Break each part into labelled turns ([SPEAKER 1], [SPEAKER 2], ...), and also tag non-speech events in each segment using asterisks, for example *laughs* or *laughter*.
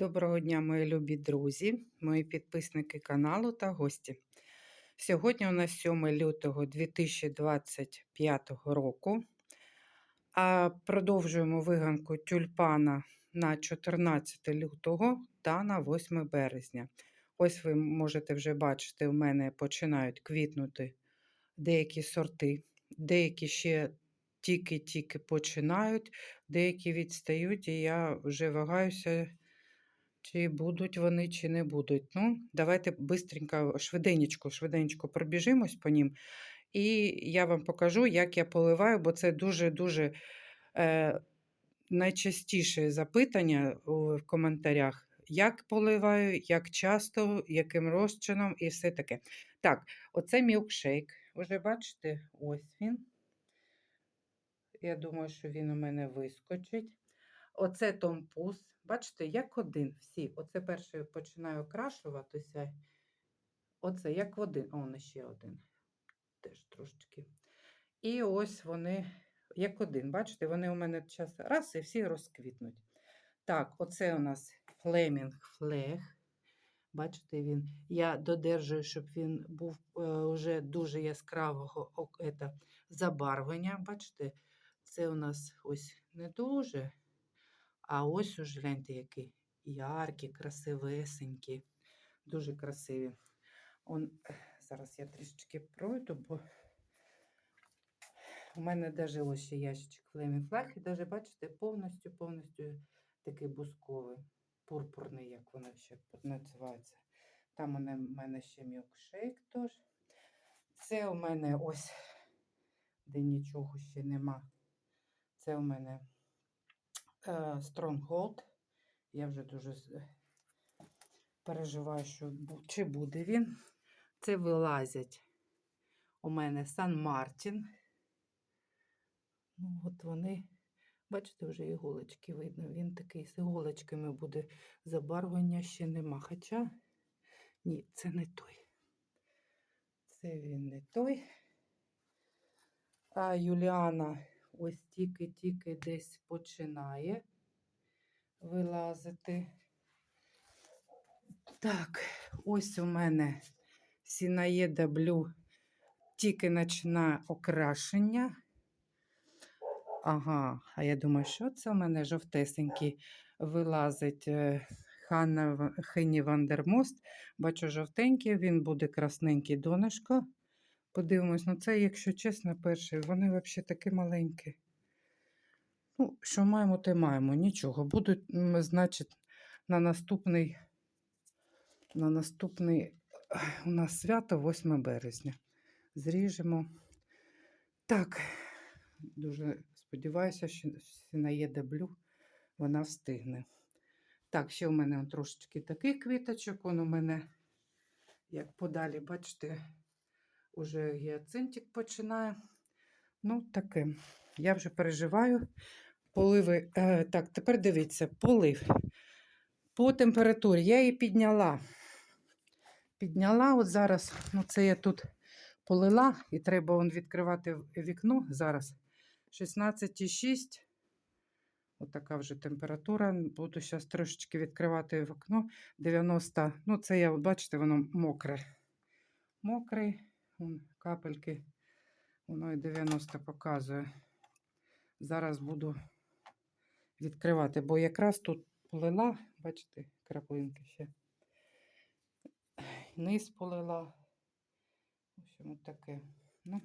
[SPEAKER 1] Доброго дня, мої любі друзі, мої підписники каналу та гості. Сьогодні у нас 7 лютого 2025 року. А продовжуємо виганку тюльпана на 14 лютого та на 8 березня. Ось ви можете вже бачити, у мене починають квітнути деякі сорти, деякі ще тільки-тільки починають, деякі відстають, і я вже вагаюся. Чи будуть вони, чи не будуть. Ну, давайте бистренько, швиденечко, швиденечко пробіжимось по ним. І я вам покажу, як я поливаю, бо це дуже-дуже е, найчастіше запитання в коментарях. Як поливаю, як часто, яким розчином і все таке. Так, оце мілкшейк. Вже бачите, ось він. Я думаю, що він у мене вискочить. Оце томпус. Бачите, як один. Всі. Оце перший починаю окрашуватися. Оце як один. О, не ще один. Теж трошечки. І ось вони, як один. Бачите, вони у мене час раз і всі розквітнуть. Так, оце у нас флемінг флег. Бачите, він. Я додержую, щоб він був е, уже дуже яскравого забарвлення. Бачите, це у нас ось не дуже. А ось уже гляньте, які яркі, красивесенькі, дуже красиві. Он, зараз я трішечки пройду, бо у мене даже ось ще ящичок Flag, і даже, бачите, повністю, повністю такий бусковий, пурпурний, як воно ще називається. Там у мене, ще мілкшейк теж. Це у мене ось, де нічого ще нема. Це у мене Stronghold. Я вже дуже переживаю, що чи буде він. Це вилазять у мене Сан Мартін. Ну, от вони, бачите, вже іголочки видно. Він такий з іголочками буде. Забарвлення ще нема. Хоча ні, це не той. Це він не той. А Юліана ось тільки-тільки десь починає вилазити. Так, ось у мене сінаєда блю тільки починає окрашення. Ага, а я думаю, що це у мене жовтесенький вилазить е, Ханна Хенні Вандермост. Бачу жовтенький, він буде красненький донышко. Подивимось, ну це, якщо чесно, перший. Вони взагалі такі маленькі. Ну, що маємо, те маємо. Нічого. Будуть, значить, на наступний, на наступний у нас свято 8 березня. Зріжемо. Так, дуже сподіваюся, що сінаєда блю вона встигне. Так, ще у мене трошечки таких квіточок. Он у мене, як подалі, бачите, уже гіацинтик починає. Ну, таке. Я вже переживаю. Поливи. Е, так, тепер дивіться, полив. По температурі я її підняла. Підняла, от зараз, ну це я тут полила, і треба вон відкривати вікно зараз. 16,6. От така вже температура. Буду зараз трошечки відкривати вікно. 90. Ну, це я, бачите, воно мокре. Мокрий, капельки. Воно і 90 показує. Зараз буду відкривати, бо якраз тут полила, бачите, краплинки ще. Низ полила. В общем, от таке. Ну,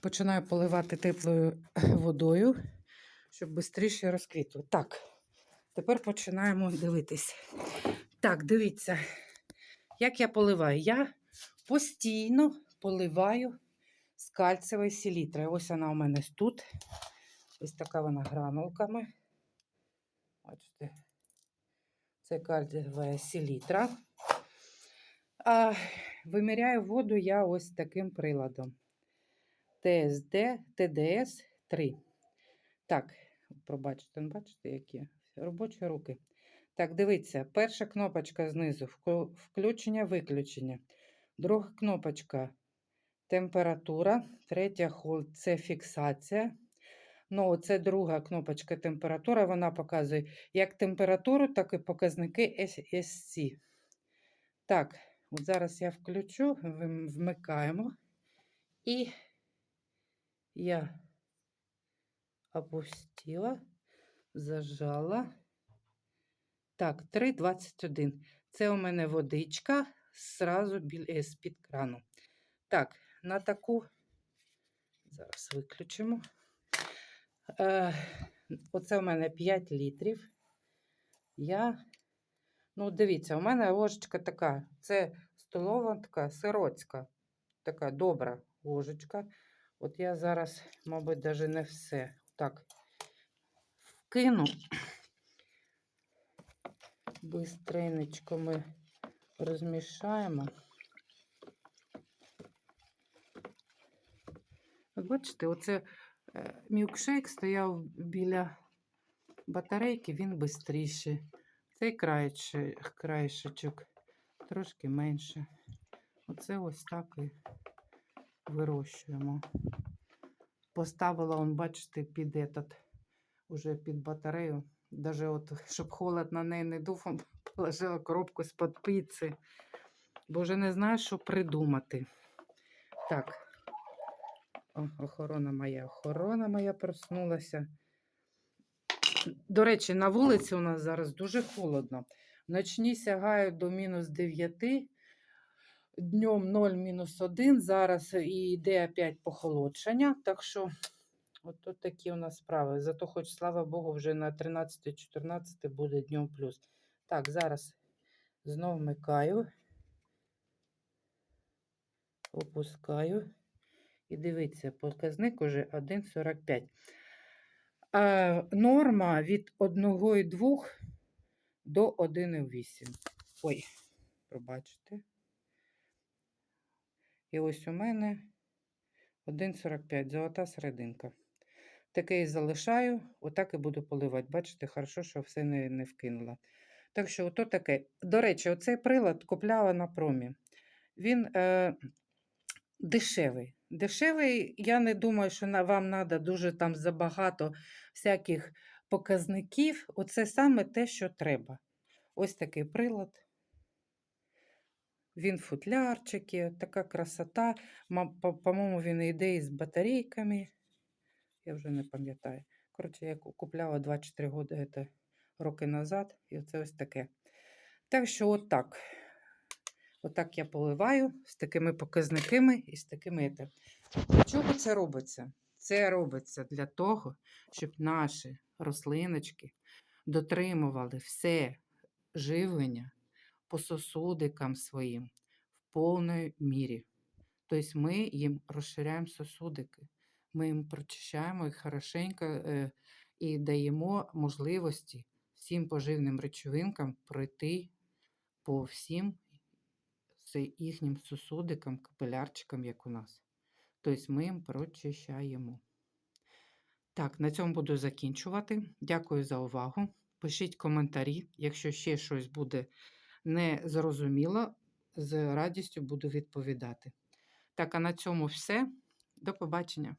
[SPEAKER 1] починаю поливати теплою водою, щоб швидше розквітло. Так, тепер починаємо дивитись. Так, дивіться, як я поливаю. Я постійно поливаю з кальцевої селітри. Ось вона у мене тут. Ось така вона гранулками. Бачите, це кальцева селітра. А виміряю воду я ось таким приладом. ТСД, ТДС 3. Так, пробачте, ну, бачите, які робочі руки. Так, дивіться, перша кнопочка знизу включення, виключення. Друга кнопочка температура. Третя холд це фіксація. Ну, це друга кнопочка температура. Вона показує як температуру, так і показники SC. Так, от зараз я включу, вмикаємо. І я опустила, зажала. Так, 3,21. Це у мене водичка біля з-під крану. Так, на таку зараз виключимо. Е, оце у мене 5 літрів. Я, ну, дивіться, у мене ложечка така. Це столова така сиротська, така добра ложечка. От я зараз, мабуть, навіть не все так вкину. Бистренечко ми розмішаємо. От бачите, оце е, мілкшейк стояв біля батарейки, він швидше. Цей краєшечок трошки менше. Оце ось так і вирощуємо. Поставила, он, бачите, під этот, уже під батарею. Даже от, щоб *laughs* холод на неї не дув, *laughs* положила коробку з-під піци. Бо вже не знаю, що придумати. Так. О, охорона моя, охорона моя проснулася. До речі, на вулиці у нас зараз дуже холодно. Ночні сягають до мінус 9, днем 0 мінус 1. Зараз і йде опять похолодшення. Так що, от тут такі у нас справи. Зато, хоч, слава Богу, вже на 13-14 буде днем плюс. Так, зараз знову вмикаю, опускаю. І дивіться, показник уже 1,45. А, норма від 1,2 до 1,8. Ой, пробачте. І ось у мене 1,45, золота серединка. Таке і залишаю, отак і буду поливати. Бачите, хорошо, що все не, не вкинула. Так що, ото таке. До речі, оцей прилад купляла на промі. Він е, дешевий. Дешевий, я не думаю, що на, вам треба дуже там забагато всяких показників. Оце саме те, що треба. Ось такий прилад. Він футлярчики, така красота. По- По-моєму, він йде із батарейками. Я вже не пам'ятаю. Коротше, я купляла 2-4 роки, це, роки назад, і це ось таке. Так що, отак. Отак я поливаю з такими показниками і з такими. Це. Для чого це робиться? Це робиться для того, щоб наші рослиночки дотримували все живлення по сосудикам своїм в повній мірі. Тобто ми їм розширяємо сосудики, ми їм прочищаємо їх хорошенько і даємо можливості всім поживним речовинкам пройти по всім їхнім сосудикам, капілярчикам, як у нас. Тобто ми їм прочищаємо. Так, на цьому буду закінчувати. Дякую за увагу. Пишіть коментарі, якщо ще щось буде незрозуміло, з радістю буду відповідати. Так, а на цьому все. До побачення.